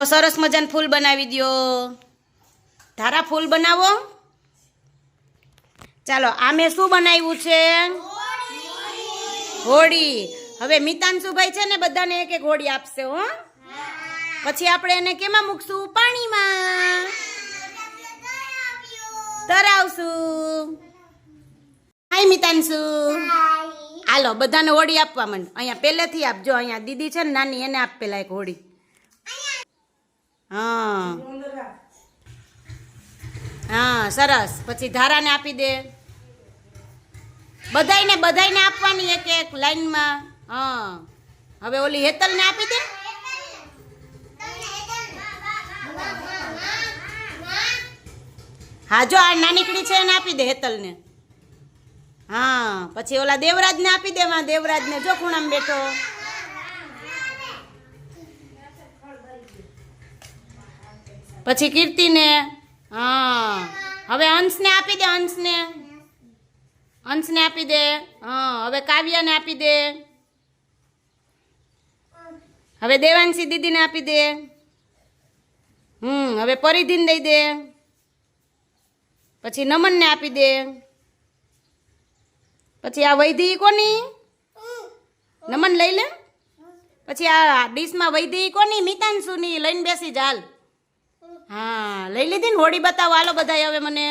સરસ મજાનું ફૂલ બનાવી દ્યો. ધારા ફૂલ બનાવો. ચાલો આ મેં શું બનાવ્યું છે? હોળી. હવે મિતાંશુભાઈ છે ને બધાને એક એક હોળી આપશે હો. પછી આપણે એને કેમાં મૂકશું? પાણીમાં. તરાવશું હાય મિતાંશુ હાલો બધાને હોળી આપવા મને અહીંયા પહેલેથી આપજો અહીંયા દીદી છે ને નાની એને આપ પેલા એક હોળી. હા. હા સરસ. પછી ધારાને આપી દે. બધાયને બધાયને આપવાની એક એક લાઈનમાં. હા. હવે ઓલી હેતલને આપી દે. હા જો આ નાનીકડી છે એને આપી દે હેતલને. હા પછી ઓલા દેવરાજને આપી દેવા દેવરાજને. જો ખૂણામાં બેઠો. પછી કીર્તિને, હા. હવે અંશને આપી દે અંશને અંશને આપી દે, હા. હવે કાવ્યાને આપી દે. હવે દેવાંશી દીદીને આપી દે. હમ, હવે પરિધીને દઈ દે. પછી નમનને આપી દે. પછી આ વૈધી કોની? નમન લઈ લે. પછી આ ડીશમાં વૈધી કોની? મિતાંશુની લઈને બેસી જાલ હા લઈ લીધી ને હોળી બતાવો. હાલો બધા હવે મને